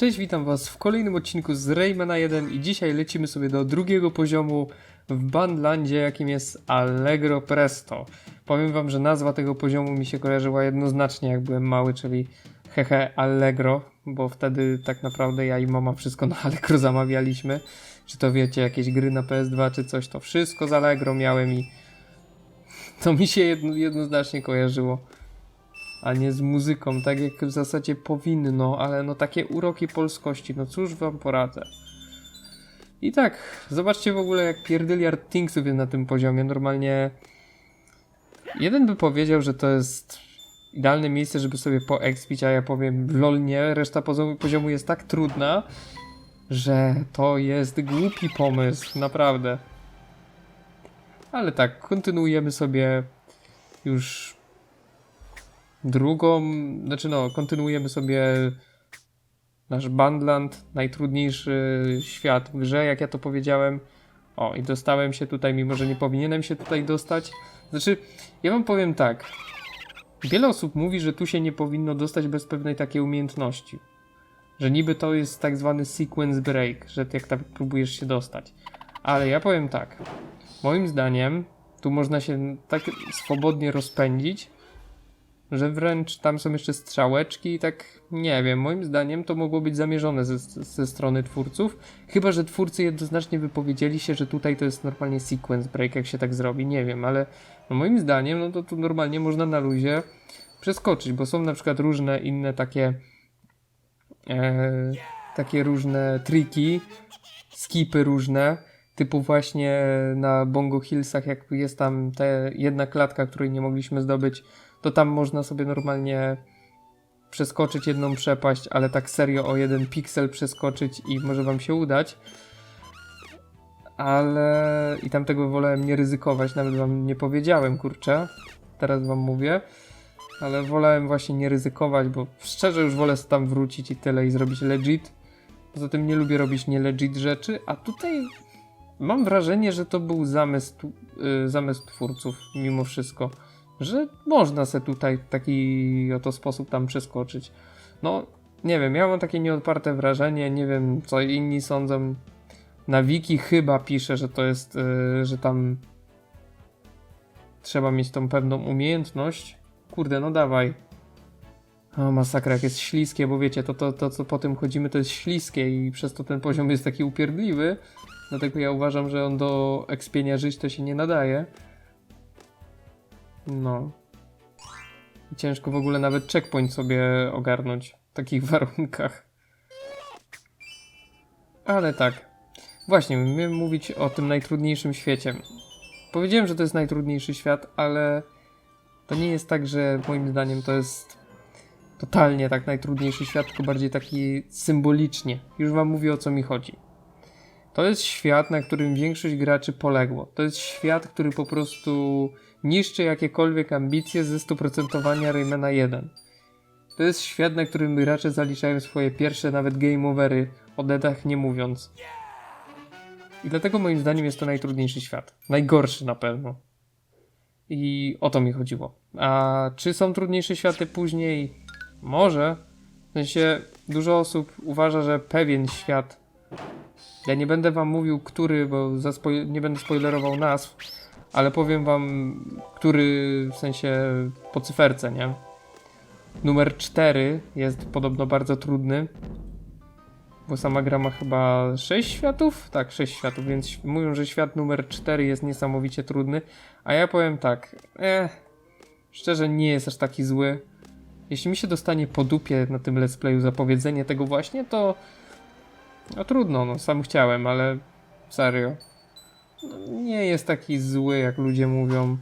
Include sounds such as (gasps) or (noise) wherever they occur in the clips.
Cześć, witam was w kolejnym odcinku z Raymana 1 i dzisiaj lecimy sobie do drugiego poziomu w Bandlandzie, jakim jest Allegro Presto. Powiem wam, że nazwa tego poziomu mi się kojarzyła jednoznacznie jak byłem mały, czyli hehe Allegro, bo wtedy tak naprawdę ja i mama wszystko na Allegro zamawialiśmy. Czy to wiecie, jakieś gry na PS2 czy coś, to wszystko z Allegro miałem i to mi się jedno, jednoznacznie kojarzyło a nie z muzyką, tak jak w zasadzie powinno, ale no takie uroki polskości, no cóż wam poradzę. I tak, zobaczcie w ogóle jak pierdyliard Thingsów jest na tym poziomie, normalnie jeden by powiedział, że to jest idealne miejsce, żeby sobie poekspić, a ja powiem lol nie, reszta poziomu, poziomu jest tak trudna, że to jest głupi pomysł, naprawdę. Ale tak, kontynuujemy sobie już drugą, znaczy no, kontynuujemy sobie nasz Bandland, najtrudniejszy świat w grze, jak ja to powiedziałem. O, i dostałem się tutaj, mimo że nie powinienem się tutaj dostać. Znaczy, ja wam powiem tak. Wiele osób mówi, że tu się nie powinno dostać bez pewnej takiej umiejętności. Że niby to jest tak zwany sequence break, że jak tak próbujesz się dostać. Ale ja powiem tak. Moim zdaniem, tu można się tak swobodnie rozpędzić, że wręcz tam są jeszcze strzałeczki i tak nie wiem, moim zdaniem to mogło być zamierzone ze, ze strony twórców, chyba że twórcy jednoznacznie wypowiedzieli się, że tutaj to jest normalnie sequence break, jak się tak zrobi, nie wiem, ale no moim zdaniem no to tu normalnie można na luzie przeskoczyć, bo są na przykład różne inne takie e, takie różne triki, skipy różne, typu właśnie na Bongo Hillsach, jak jest tam ta jedna klatka, której nie mogliśmy zdobyć, to tam można sobie normalnie przeskoczyć jedną przepaść, ale tak serio o jeden piksel przeskoczyć i może wam się udać. Ale i tam tego wolałem nie ryzykować, nawet wam nie powiedziałem, kurczę. Teraz wam mówię. Ale wolałem właśnie nie ryzykować, bo szczerze już wolę tam wrócić i tyle i zrobić legit. Poza tym nie lubię robić nie legit rzeczy, a tutaj mam wrażenie, że to był zamysł, yy, zamysł twórców mimo wszystko że można se tutaj w taki oto sposób tam przeskoczyć. No, nie wiem, ja mam takie nieodparte wrażenie, nie wiem co inni sądzą. Na wiki chyba pisze, że to jest, yy, że tam trzeba mieć tą pewną umiejętność. Kurde, no dawaj. O, masakra, jak jest śliskie, bo wiecie, to, to, to co po tym chodzimy, to jest śliskie i przez to ten poziom jest taki upierdliwy. Dlatego ja uważam, że on do ekspienia żyć to się nie nadaje. No. Ciężko w ogóle nawet checkpoint sobie ogarnąć w takich (laughs) warunkach. Ale tak. Właśnie, miałem mówić o tym najtrudniejszym świecie. Powiedziałem, że to jest najtrudniejszy świat, ale to nie jest tak, że moim zdaniem to jest totalnie tak najtrudniejszy świat, tylko bardziej taki symbolicznie. Już wam mówię o co mi chodzi. To jest świat, na którym większość graczy poległo. To jest świat, który po prostu niszczy jakiekolwiek ambicje ze stuprocentowania Raymana 1. To jest świat, na którym gracze zaliczają swoje pierwsze nawet game overy, o deadach nie mówiąc. I dlatego moim zdaniem jest to najtrudniejszy świat. Najgorszy na pewno. I o to mi chodziło. A czy są trudniejsze światy później? Może. W sensie dużo osób uważa, że pewien świat. Ja nie będę wam mówił, który, bo nie będę spoilerował nazw, ale powiem wam, który w sensie po cyferce, nie? Numer 4 jest podobno bardzo trudny, bo sama gra ma chyba 6 światów? Tak, 6 światów, więc mówią, że świat numer 4 jest niesamowicie trudny, a ja powiem tak, eh, szczerze nie jest aż taki zły. Jeśli mi się dostanie po dupie na tym let's playu zapowiedzenie tego właśnie, to no trudno, no sam chciałem, ale serio nie jest taki zły, jak ludzie mówią.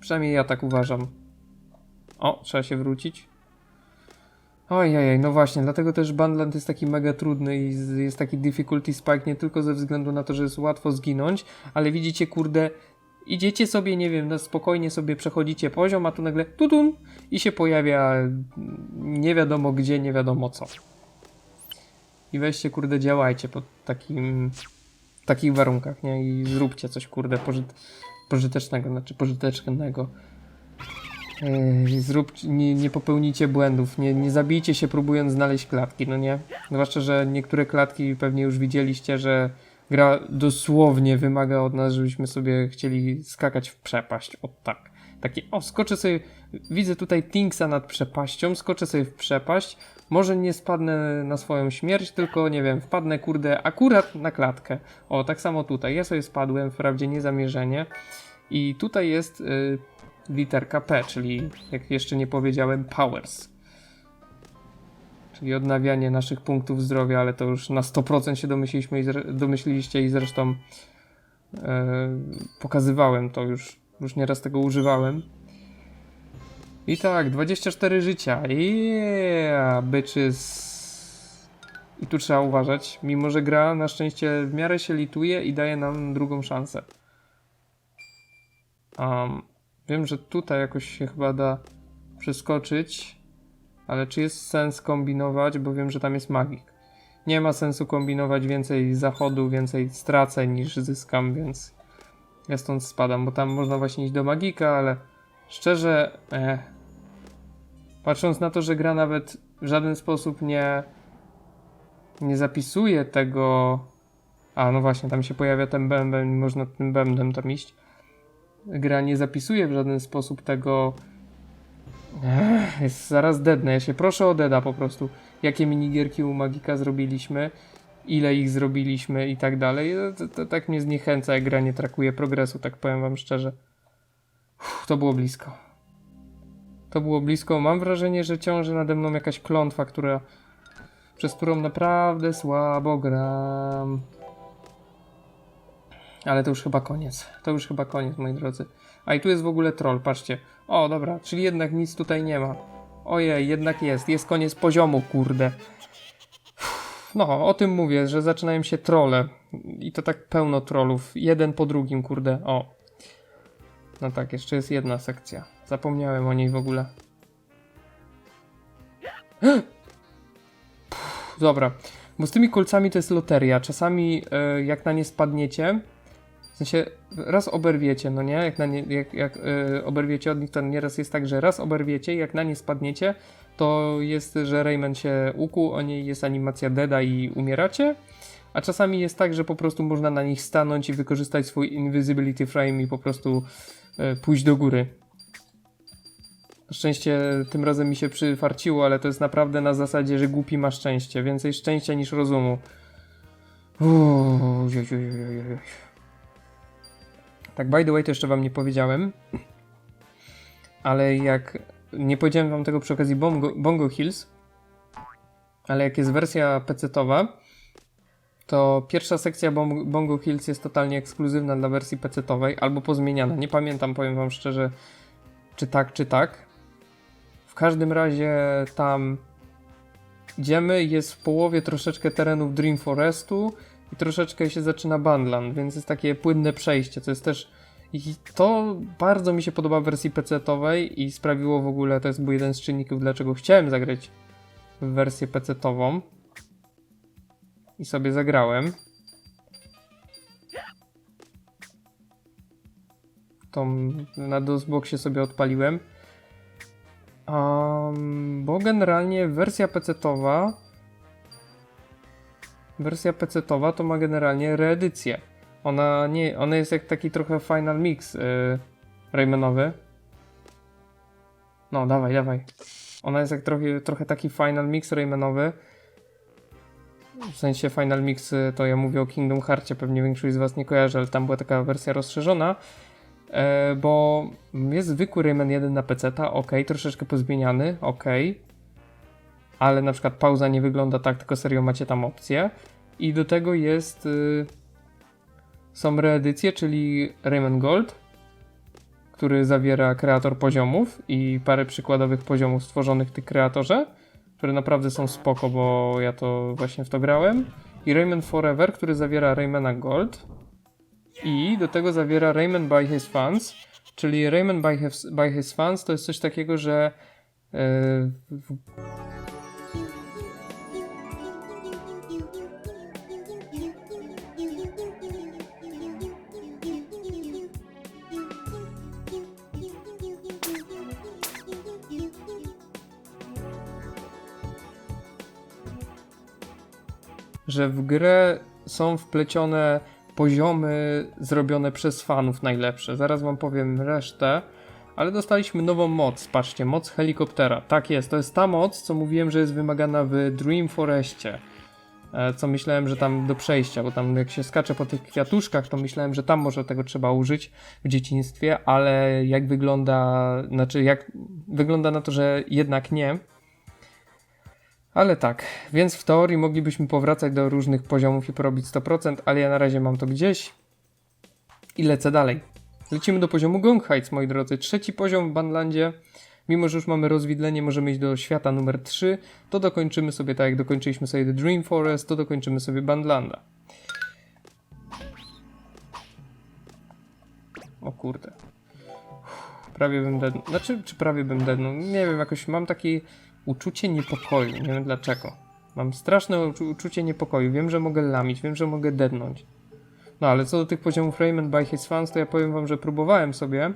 Przynajmniej ja tak uważam. O, trzeba się wrócić. Ojej, no właśnie, dlatego też Bandland jest taki mega trudny i jest taki difficulty spike nie tylko ze względu na to, że jest łatwo zginąć, ale widzicie, kurde, idziecie sobie, nie wiem, no spokojnie sobie przechodzicie poziom, a tu nagle tutun i się pojawia nie wiadomo gdzie, nie wiadomo co i weźcie, kurde, działajcie pod takim, takich warunkach, nie? I zróbcie coś, kurde, pożyt, pożytecznego, znaczy pożytecznego. Ej, zrób, nie, nie popełnijcie błędów, nie, nie zabijcie się próbując znaleźć klatki, no nie? Zwłaszcza, że niektóre klatki pewnie już widzieliście, że gra dosłownie wymaga od nas, żebyśmy sobie chcieli skakać w przepaść. O tak. Takie, o, skoczę sobie, widzę tutaj Tinksa nad przepaścią, skoczę sobie w przepaść, może nie spadnę na swoją śmierć, tylko nie wiem, wpadnę kurde akurat na klatkę. O, tak samo tutaj. Ja sobie spadłem, wprawdzie niezamierzenie. I tutaj jest y, literka P, czyli jak jeszcze nie powiedziałem, powers. Czyli odnawianie naszych punktów zdrowia, ale to już na 100% się domyśliliśmy i domyśliliście i zresztą y, pokazywałem to już, już nieraz tego używałem. I tak, 24 życia. Yeah, bitches. I tu trzeba uważać, mimo że gra na szczęście w miarę się lituje i daje nam drugą szansę. Um, wiem, że tutaj jakoś się chyba da przeskoczyć, ale czy jest sens kombinować, bo wiem, że tam jest magik. Nie ma sensu kombinować więcej zachodu, więcej stracę niż zyskam, więc ja stąd spadam, bo tam można właśnie iść do magika, ale szczerze, eh, patrząc na to, że gra nawet w żaden sposób nie nie zapisuje tego. A, no właśnie, tam się pojawia ten bęben, można tym bębnem tam iść. Gra nie zapisuje w żaden sposób tego. Ech, jest zaraz dedne. Ja się proszę o deda po prostu. Jakie minigierki u Magika zrobiliśmy, ile ich zrobiliśmy i tak dalej. To, to, tak mnie zniechęca, jak gra nie trakuje progresu, tak powiem wam szczerze. Uff, to było blisko. To było blisko. Mam wrażenie, że ciąży nade mną jakaś klątwa, która przez którą naprawdę słabo gram. Ale to już chyba koniec. To już chyba koniec, moi drodzy. A i tu jest w ogóle troll, patrzcie. O, dobra, czyli jednak nic tutaj nie ma. Ojej, jednak jest. Jest koniec poziomu, kurde. No, o tym mówię, że zaczynają się trolle. I to tak pełno trollów. Jeden po drugim, kurde. O. No tak, jeszcze jest jedna sekcja. Zapomniałem o niej w ogóle. (gasps) Dobra, bo z tymi kolcami to jest loteria. Czasami e, jak na nie spadniecie, w sensie raz oberwiecie, no nie? Jak, na nie, jak, jak e, oberwiecie od nich, to nieraz jest tak, że raz oberwiecie, jak na nie spadniecie, to jest, że Rayman się ukuł, o niej jest animacja deda i umieracie. A czasami jest tak, że po prostu można na nich stanąć i wykorzystać swój invisibility frame i po prostu e, pójść do góry. Na szczęście tym razem mi się przyfarciło, ale to jest naprawdę na zasadzie, że głupi ma szczęście. Więcej szczęścia niż rozumu. Uuu. Tak, by the way, to jeszcze wam nie powiedziałem. Ale jak. Nie powiedziałem wam tego przy okazji Bongo, Bongo Hills. Ale jak jest wersja PC-towa, to pierwsza sekcja Bongo Hills jest totalnie ekskluzywna dla wersji PC-towej albo pozmieniana. Nie pamiętam, powiem wam szczerze, czy tak, czy tak. Każdym razie tam idziemy, jest w połowie troszeczkę terenów Dream Forestu i troszeczkę się zaczyna Bandland, więc jest takie płynne przejście, co jest też i to bardzo mi się podoba w wersji PC-towej i sprawiło w ogóle, to jest był jeden z czynników, dlaczego chciałem zagrać w wersję PC-tową i sobie zagrałem. Tą na DOSBoxie sobie odpaliłem. Um, bo generalnie wersja PC-towa wersja PC-towa to ma generalnie reedycję. Ona nie, ona jest jak taki trochę final mix yy, Raymanowy. No, dawaj, dawaj. Ona jest jak trochę, trochę taki final mix Raymanowy. W sensie final mix y, to ja mówię o Kingdom Hearcie, pewnie większość z was nie kojarzy, ale tam była taka wersja rozszerzona. E, bo jest zwykły Rayman 1 na PC, ok, troszeczkę pozmieniany, ok, ale na przykład pauza nie wygląda tak, tylko serio macie tam opcję. I do tego jest. Y, są reedycje, czyli Rayman Gold, który zawiera kreator poziomów i parę przykładowych poziomów stworzonych w tych kreatorze, które naprawdę są spoko, bo ja to właśnie w to grałem. I Rayman Forever, który zawiera Raymana Gold, i do tego zawiera Rayman by his fans, czyli Rayman by his, by his fans to jest coś takiego, że yy, w... że w grę są wplecione poziomy zrobione przez fanów najlepsze. Zaraz wam powiem resztę, ale dostaliśmy nową moc. Patrzcie, moc helikoptera. Tak jest, to jest ta moc, co mówiłem, że jest wymagana w Dream Forestie. E, Co myślałem, że tam do przejścia, bo tam jak się skacze po tych kwiatuszkach, to myślałem, że tam może tego trzeba użyć w dzieciństwie, ale jak wygląda, znaczy jak wygląda na to, że jednak nie. Ale tak, więc w teorii moglibyśmy powracać do różnych poziomów i porobić 100%, ale ja na razie mam to gdzieś i lecę dalej. Lecimy do poziomu Gong Heights, moi drodzy. Trzeci poziom w Banlandzie. Mimo, że już mamy rozwidlenie, możemy iść do świata numer 3, to dokończymy sobie, tak jak dokończyliśmy sobie The Dream Forest, to dokończymy sobie Bandlanda. O kurde. Prawie bym deadnął. Znaczy, czy prawie bym deadnął? Nie wiem, jakoś mam takie uczucie niepokoju. Nie wiem dlaczego. Mam straszne uczu- uczucie niepokoju. Wiem, że mogę lamić, wiem, że mogę deadnąć. No ale co do tych poziomów Rayman by His Fans, to ja powiem wam, że próbowałem sobie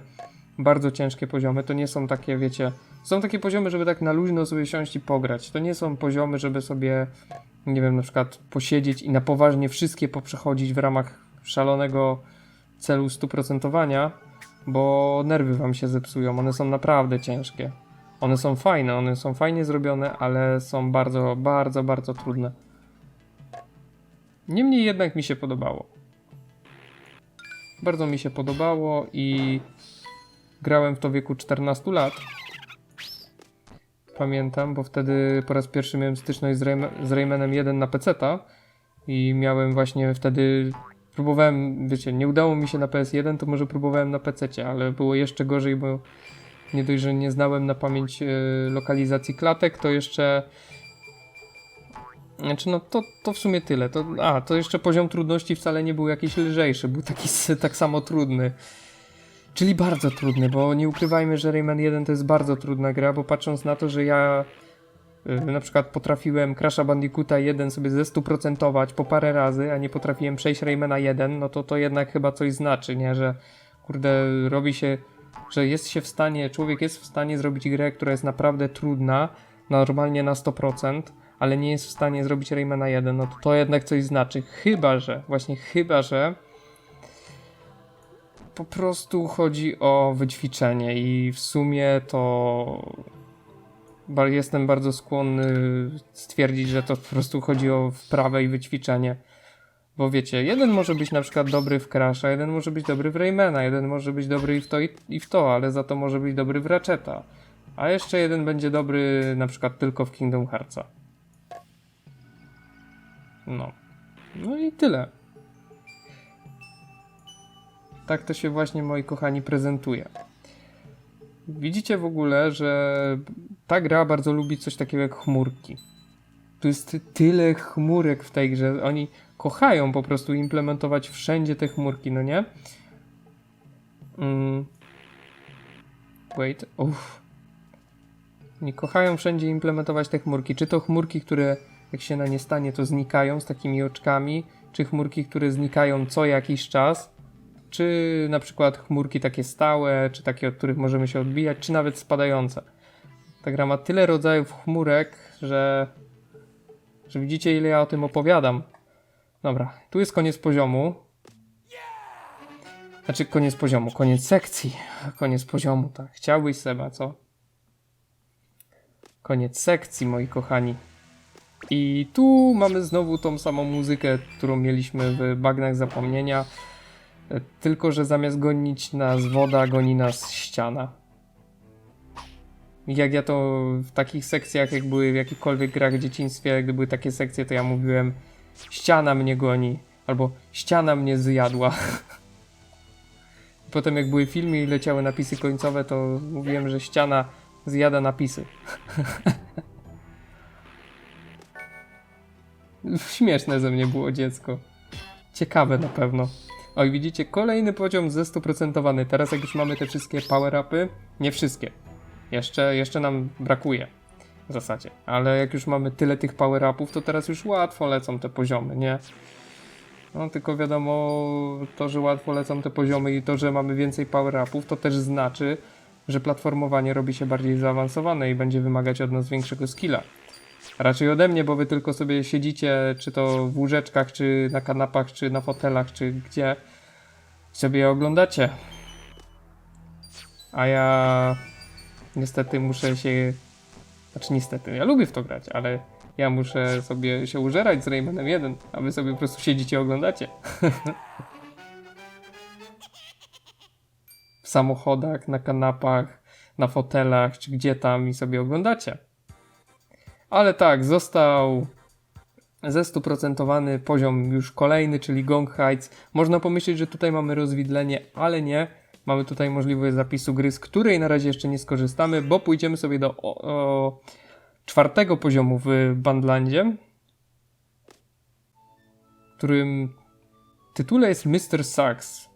bardzo ciężkie poziomy. To nie są takie, wiecie, są takie poziomy, żeby tak na luźno sobie siąść i pograć. To nie są poziomy, żeby sobie, nie wiem, na przykład posiedzieć i na poważnie wszystkie poprzechodzić w ramach szalonego celu stuprocentowania, bo nerwy wam się zepsują. One są naprawdę ciężkie. One są fajne, one są fajnie zrobione, ale są bardzo, bardzo, bardzo trudne. Niemniej jednak mi się podobało. Bardzo mi się podobało i grałem w to wieku 14 lat. Pamiętam, bo wtedy po raz pierwszy miałem styczność z, Rayma- z Raymanem 1 na PC-ta i miałem właśnie wtedy próbowałem, wiecie, nie udało mi się na PS1, to może próbowałem na PC-cie, ale było jeszcze gorzej, bo nie dość, że nie znałem na pamięć e, lokalizacji klatek, to jeszcze znaczy, no to, to w sumie tyle. To, a, to jeszcze poziom trudności wcale nie był jakiś lżejszy, był taki tak samo trudny. Czyli bardzo trudny, bo nie ukrywajmy, że Rayman 1 to jest bardzo trudna gra, bo patrząc na to, że ja y, na przykład potrafiłem Crash'a Bandicoota 1 sobie ze 100% po parę razy, a nie potrafiłem przejść Raymana 1, no to to jednak chyba coś znaczy, nie? Że kurde, robi się, że jest się w stanie, człowiek jest w stanie zrobić grę, która jest naprawdę trudna, normalnie na 100%, ale nie jest w stanie zrobić Raymana 1, no to to jednak coś znaczy. Chyba, że, właśnie chyba, że po prostu chodzi o wyćwiczenie i w sumie to jestem bardzo skłonny stwierdzić, że to po prostu chodzi o wprawę i wyćwiczenie. Bo wiecie, jeden może być na przykład dobry w Crash'a, jeden może być dobry w Raymana, jeden może być dobry i w to i, w to, ale za to może być dobry w Ratcheta. A jeszcze jeden będzie dobry na przykład tylko w Kingdom Heartsa. No. No i tyle. Tak to się właśnie, moi kochani, prezentuje. Widzicie w ogóle, że ta gra bardzo lubi coś takiego jak chmurki. Tu jest tyle chmurek w tej grze. Oni kochają po prostu implementować wszędzie te chmurki, no nie? Mm. Wait, uff. Oni kochają wszędzie implementować te chmurki. Czy to chmurki, które jak się na nie stanie, to znikają z takimi oczkami, czy chmurki, które znikają co jakiś czas, czy na przykład chmurki takie stałe, czy takie, od których możemy się odbijać, czy nawet spadające. Ta gra ma tyle rodzajów chmurek, że, że widzicie, ile ja o tym opowiadam. Dobra, tu jest koniec poziomu. Znaczy, koniec poziomu, koniec sekcji. Koniec poziomu, tak. Chciałbyś, Seba, co? Koniec sekcji, moi kochani. I tu mamy znowu tą samą muzykę, którą mieliśmy w Bagnach Zapomnienia. Tylko, że zamiast gonić nas woda, goni nas ściana. Jak ja to w takich sekcjach, jak były w jakichkolwiek grach w dzieciństwie, gdy były takie sekcje, to ja mówiłem ściana mnie goni, albo ściana mnie zjadła. (laughs) Potem jak były filmy i leciały napisy końcowe, to mówiłem, że ściana zjada napisy. (laughs) Śmieszne ze mnie było dziecko. Ciekawe na pewno. Oj, widzicie, kolejny poziom ze 100%. Teraz jak już mamy te wszystkie power-upy, nie wszystkie. Jeszcze, jeszcze nam brakuje w zasadzie. Ale jak już mamy tyle tych power-upów, to teraz już łatwo lecą te poziomy, nie? No tylko wiadomo, to, że łatwo lecą te poziomy i to, że mamy więcej power-upów, to też znaczy, że platformowanie robi się bardziej zaawansowane i będzie wymagać od nas większego skilla. Raczej ode mnie, bo wy tylko sobie siedzicie, czy to w łóżeczkach, czy na kanapach, czy na fotelach, czy gdzie sobie je oglądacie. A ja niestety muszę się. Znaczy niestety, ja lubię w to grać, ale ja muszę sobie się użerać z Raymanem 1, a wy sobie po prostu siedzicie i oglądacie. (laughs) w samochodach, na kanapach, na fotelach, czy gdzie tam i sobie oglądacie. Ale tak, został ze stuprocentowany poziom już kolejny, czyli Gong Heights. Można pomyśleć, że tutaj mamy rozwidlenie, ale nie. Mamy tutaj możliwość zapisu gry, z której na razie jeszcze nie skorzystamy, bo pójdziemy sobie do o, o, czwartego poziomu w Bandlandzie, którym tytule jest Mr. Sax,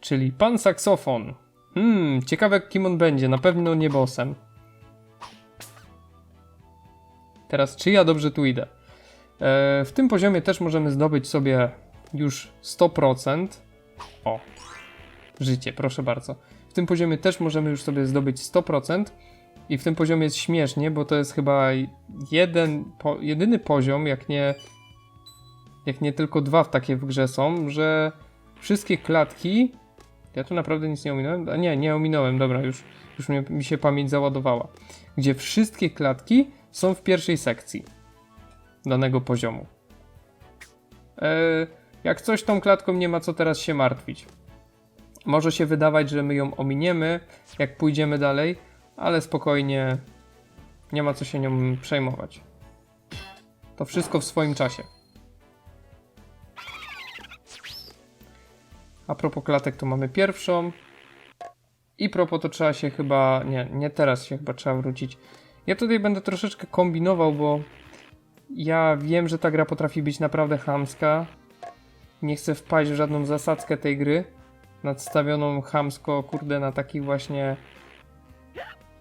czyli pan saksofon. Hmm, ciekawe kim on będzie, na pewno nie bossem. Teraz, czy ja dobrze tu idę? E, w tym poziomie też możemy zdobyć sobie już 100%. O, życie, proszę bardzo. W tym poziomie też możemy już sobie zdobyć 100%. I w tym poziomie jest śmiesznie, bo to jest chyba jeden, po, jedyny poziom, jak nie, jak nie tylko dwa w takie w grze są, że wszystkie klatki. Ja tu naprawdę nic nie ominąłem. A nie, nie ominąłem, dobra, już, już mi się pamięć załadowała. Gdzie wszystkie klatki są w pierwszej sekcji danego poziomu. E, jak coś tą klatką nie ma co teraz się martwić. Może się wydawać, że my ją ominiemy, jak pójdziemy dalej, ale spokojnie, nie ma co się nią przejmować. To wszystko w swoim czasie. A propos klatek, to mamy pierwszą. I propos to trzeba się chyba. Nie, nie teraz się chyba trzeba wrócić. Ja tutaj będę troszeczkę kombinował, bo ja wiem, że ta gra potrafi być naprawdę chamska. Nie chcę wpaść w żadną zasadzkę tej gry. Nadstawioną chamsko, kurde, na takich właśnie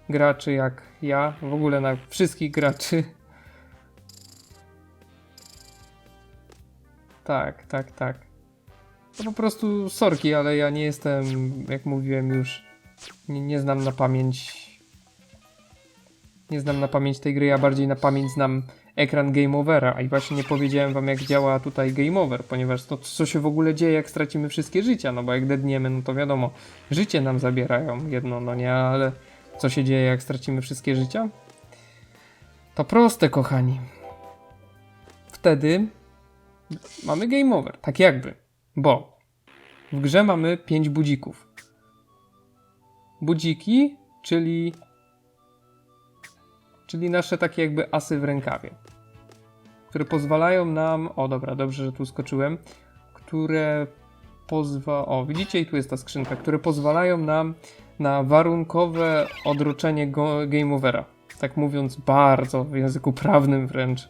graczy jak ja. W ogóle na wszystkich graczy. Tak, tak, tak. To po prostu sorki, ale ja nie jestem, jak mówiłem już, nie, nie znam na pamięć. Nie znam na pamięć tej gry, ja bardziej na pamięć znam ekran Game Overa. I właśnie nie powiedziałem wam, jak działa tutaj Game Over, ponieważ to, co się w ogóle dzieje, jak stracimy wszystkie życia. No bo jak dedniemy, no to wiadomo, życie nam zabierają jedno, no nie, ale co się dzieje, jak stracimy wszystkie życia? To proste, kochani. Wtedy mamy Game Over, tak jakby, bo w grze mamy 5 budzików. Budziki, czyli czyli nasze takie jakby asy w rękawie, które pozwalają nam, o dobra, dobrze, że tu skoczyłem, które pozwa, o widzicie i tu jest ta skrzynka, które pozwalają nam na warunkowe odroczenie go, game overa. Tak mówiąc bardzo w języku prawnym wręcz.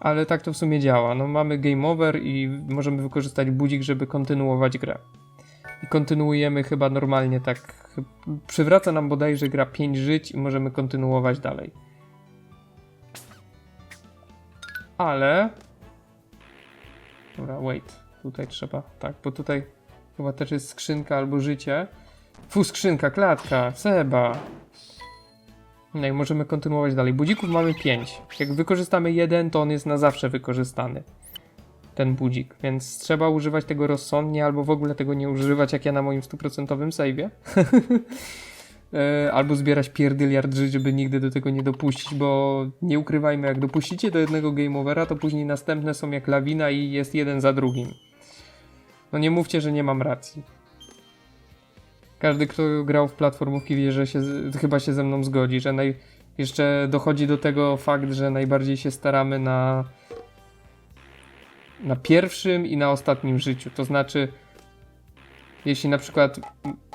Ale tak to w sumie działa. No mamy game over i możemy wykorzystać budzik, żeby kontynuować grę. I kontynuujemy chyba normalnie tak. Przywraca nam bodajże gra 5 żyć i możemy kontynuować dalej. Ale. Dobra, wait. Tutaj trzeba. Tak, bo tutaj chyba też jest skrzynka albo życie. Fu, skrzynka, klatka, Seba. No i możemy kontynuować dalej. Budzików mamy 5. Jak wykorzystamy jeden, to on jest na zawsze wykorzystany. Ten budzik, więc trzeba używać tego rozsądnie, albo w ogóle tego nie używać, jak ja na moim stuprocentowym save'ie. (laughs) E, albo zbierać pierdyliard żyć, żeby nigdy do tego nie dopuścić, bo nie ukrywajmy, jak dopuścicie do jednego game overa, to później następne są jak lawina i jest jeden za drugim. No nie mówcie, że nie mam racji. Każdy, kto grał w platformówki wie, że się, chyba się ze mną zgodzi, że naj, jeszcze dochodzi do tego fakt, że najbardziej się staramy na na pierwszym i na ostatnim życiu. To znaczy, jeśli na przykład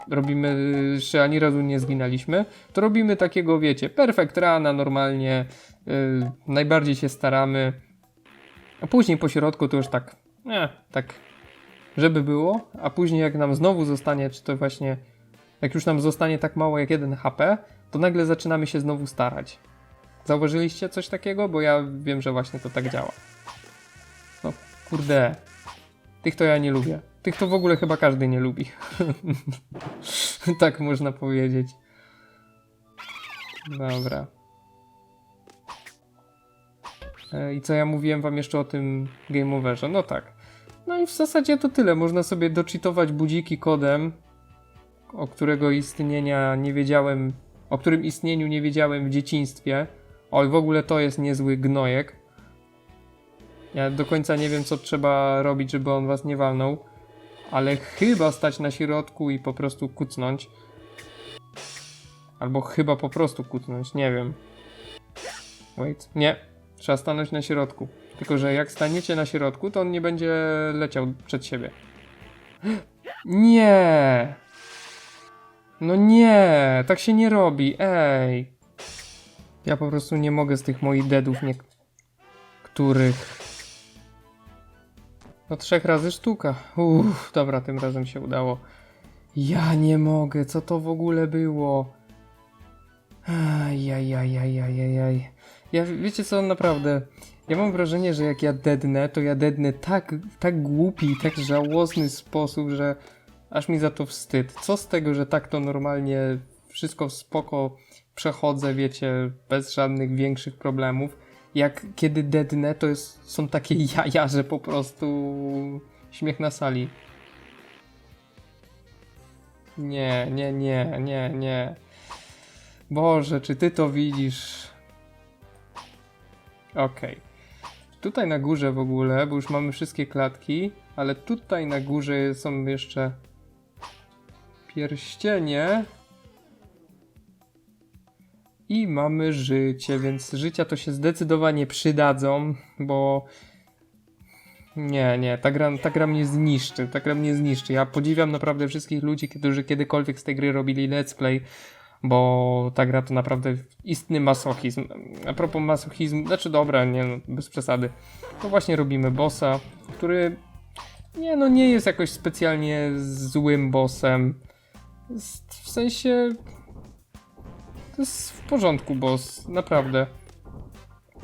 robimy, że ani razu nie zginęliśmy, to robimy takiego, wiecie, perfekt rana normalnie, yy, najbardziej się staramy, a później po środku to już tak, nie, tak, żeby było, a później jak nam znowu zostanie, czy to właśnie, jak już nam zostanie tak mało jak 1 HP, to nagle zaczynamy się znowu starać. Zauważyliście coś takiego? Bo ja wiem, że właśnie to tak działa. No, kurde. Tych to ja nie lubię. Tych to w ogóle chyba każdy nie lubi. (laughs) tak można powiedzieć. Dobra. E, I co ja mówiłem wam jeszcze o tym Game Overze? No tak. No i w zasadzie to tyle. Można sobie doczytować budziki kodem, o którego istnienia nie wiedziałem, o którym istnieniu nie wiedziałem w dzieciństwie. Oj, w ogóle to jest niezły gnojek. Ja do końca nie wiem, co trzeba robić, żeby on was nie walnął. Ale chyba stać na środku i po prostu kucnąć. Albo chyba po prostu kucnąć, nie wiem. Wait, nie. Trzeba stanąć na środku. Tylko, że jak staniecie na środku, to on nie będzie leciał przed siebie. (gasps) Nie! No nie, tak się nie robi, ej. Ja po prostu nie mogę z tych moich deadów niektórych. No trzech razy sztuka. Uff, dobra, tym razem się udało. Ja nie mogę, co to w ogóle było? Ajajajajajajaj. Ja, wiecie co, naprawdę, ja mam wrażenie, że jak ja dednę, to ja dednę tak, tak głupi, tak żałosny sposób, że aż mi za to wstyd. Co z tego, że tak to normalnie wszystko spoko przechodzę, wiecie, bez żadnych większych problemów. Jak kiedy dednę, to jest, są takie (laughs) jaja, że po prostu śmiech na sali. Nie, nie, nie, nie, nie. Boże, czy ty to widzisz? Okej. Tutaj na górze w ogóle, bo już mamy wszystkie klatki, ale tutaj na górze są jeszcze pierścienie. I mamy życie, więc życia to się zdecydowanie przydadzą, bo nie, nie, ta gra, ta gra mnie zniszczy, ta gra mnie zniszczy. Ja podziwiam naprawdę wszystkich ludzi, którzy kiedykolwiek z tej gry robili let's play, bo ta gra to naprawdę istny masochizm. A propos masochizmu, znaczy dobra, nie no, bez przesady. To właśnie robimy bossa, który nie no nie jest jakoś specjalnie złym bossem. W sensie to jest w porządku boss, naprawdę.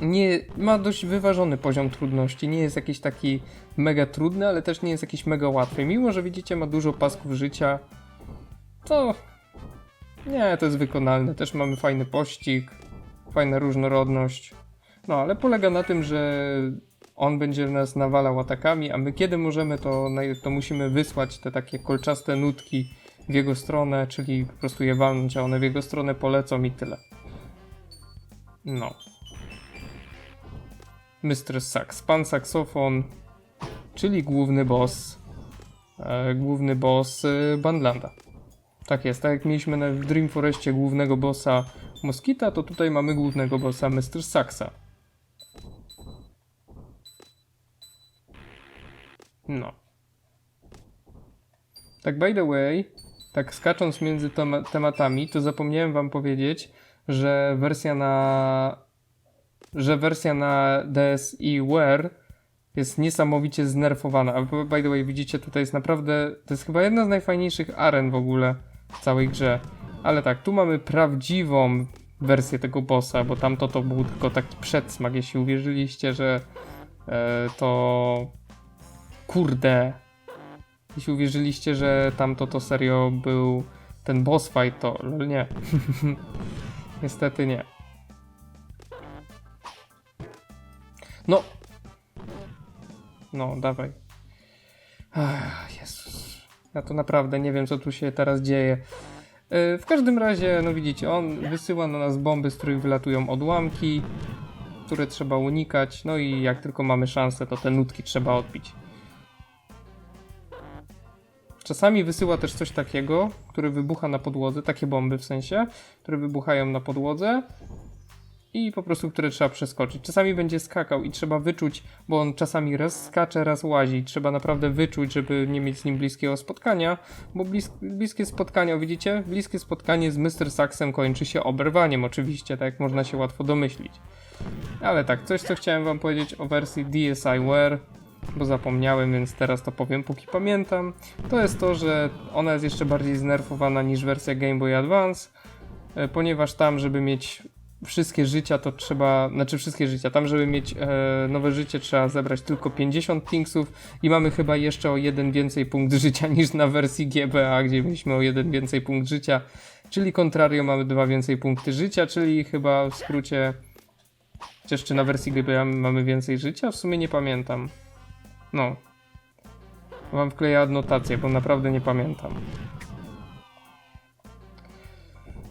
Nie, ma dość wyważony poziom trudności, nie jest jakiś taki mega trudny, ale też nie jest jakiś mega łatwy. Mimo, że widzicie, ma dużo pasków życia, to nie, to jest wykonalne. Też mamy fajny pościg, fajna różnorodność. No, ale polega na tym, że on będzie nas nawalał atakami, a my kiedy możemy, to, to musimy wysłać te takie kolczaste nutki w jego stronę, czyli po prostu je walnąć, a one w jego stronę polecą i tyle. No. Mr. Sax, pan saksofon, czyli główny boss, e, główny boss e, Bandlanda. Tak jest, tak jak mieliśmy w Dream Forestie głównego bossa Moskita, to tutaj mamy głównego bossa Mr. Saxa. No. Tak by the way, tak skacząc między tema- tematami, to zapomniałem wam powiedzieć, że wersja na że wersja na DSi Wear jest niesamowicie znerfowana. A by the way, widzicie, tutaj jest naprawdę, to jest chyba jedna z najfajniejszych aren w ogóle w całej grze. Ale tak, tu mamy prawdziwą wersję tego bossa, bo tamto to był tylko taki przedsmak, jeśli uwierzyliście, że e, to kurde jeśli uwierzyliście, że tamto to serio był ten boss fight, to nie. (laughs) Niestety nie. No. No, dawaj. Jezus. Ja to naprawdę nie wiem, co tu się teraz dzieje. Yy, w każdym razie, no widzicie, on wysyła na nas bomby, z których wylatują odłamki, które trzeba unikać. No i jak tylko mamy szansę, to te nutki trzeba odbić. Czasami wysyła też coś takiego, które wybucha na podłodze, takie bomby w sensie, które wybuchają na podłodze i po prostu które trzeba przeskoczyć. Czasami będzie skakał i trzeba wyczuć, bo on czasami raz skacze, raz łazi. Trzeba naprawdę wyczuć, żeby nie mieć z nim bliskiego spotkania, bo blis bliskie spotkanie, widzicie? Bliskie spotkanie z Mr. Saxem kończy się oberwaniem, oczywiście, tak jak można się łatwo domyślić. Ale tak, coś co chciałem wam powiedzieć o wersji DSi Wear bo zapomniałem, więc teraz to powiem póki pamiętam, to jest to, że ona jest jeszcze bardziej znerfowana niż wersja Game Boy Advance, e, ponieważ tam, żeby mieć wszystkie życia, to trzeba, znaczy wszystkie życia, tam, żeby mieć e, nowe życie, trzeba zebrać tylko 50 Thingsów i mamy chyba jeszcze o jeden więcej punkt życia niż na wersji GBA, gdzie mieliśmy o jeden więcej punkt życia, czyli contrario mamy dwa więcej punkty życia, czyli chyba w skrócie Chociaż czy na wersji gry mamy więcej życia? W sumie nie pamiętam. No. Wam wkleję adnotację, bo naprawdę nie pamiętam.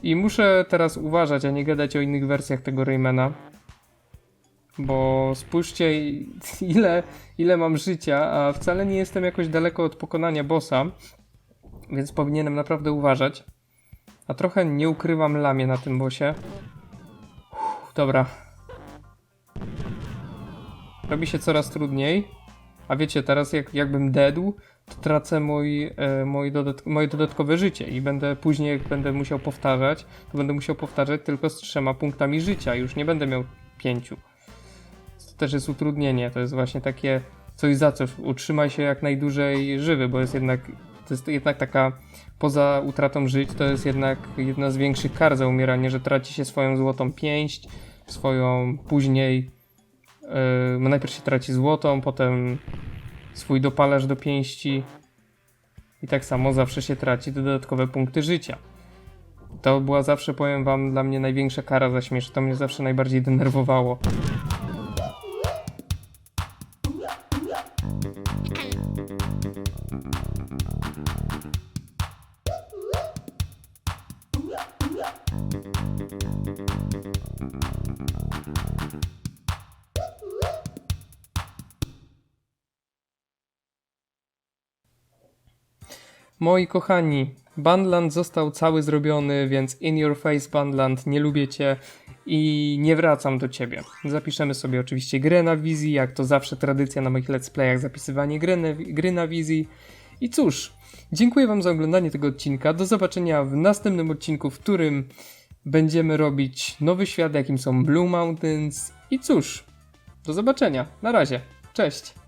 I muszę teraz uważać, a nie gadać o innych wersjach tego Raymana. Bo spójrzcie, (laughs) ile, ile mam życia, a wcale nie jestem jakoś daleko od pokonania bossa. Więc powinienem naprawdę uważać. A trochę nie ukrywam lamię na tym bossie. Uff, dobra. Robi się coraz trudniej. A wiecie, teraz jak, jakbym dedł, to tracę mój, e, mój dodat moje dodatkowe życie i będę później, jak będę musiał powtarzać, to będę musiał powtarzać tylko z trzema punktami życia. Już nie będę miał pięciu. To też jest utrudnienie. To jest właśnie takie coś za coś. Utrzymaj się jak najdłużej żywy, bo jest jednak, to jest jednak taka, poza utratą żyć, to jest jednak jedna z większych kar za umieranie, że traci się swoją złotą pięść, swoją później Yy, najpierw się traci złotą, potem swój dopalasz do pięści i tak samo zawsze się traci dodatkowe punkty życia. To była zawsze, powiem wam, dla mnie największa kara za śmierć. To mnie zawsze najbardziej denerwowało. Moi kochani, Bandland został cały zrobiony, więc in your face Bandland, nie lubię cię i nie wracam do ciebie. Zapiszemy sobie oczywiście grę na wizji, jak to zawsze tradycja na moich let's playach, zapisywanie gry na, gry na wizji. I cóż, dziękuję wam za oglądanie tego odcinka, do zobaczenia w następnym odcinku, w którym będziemy robić nowy świat, jakim są Blue Mountains. I cóż, do zobaczenia, na razie, cześć!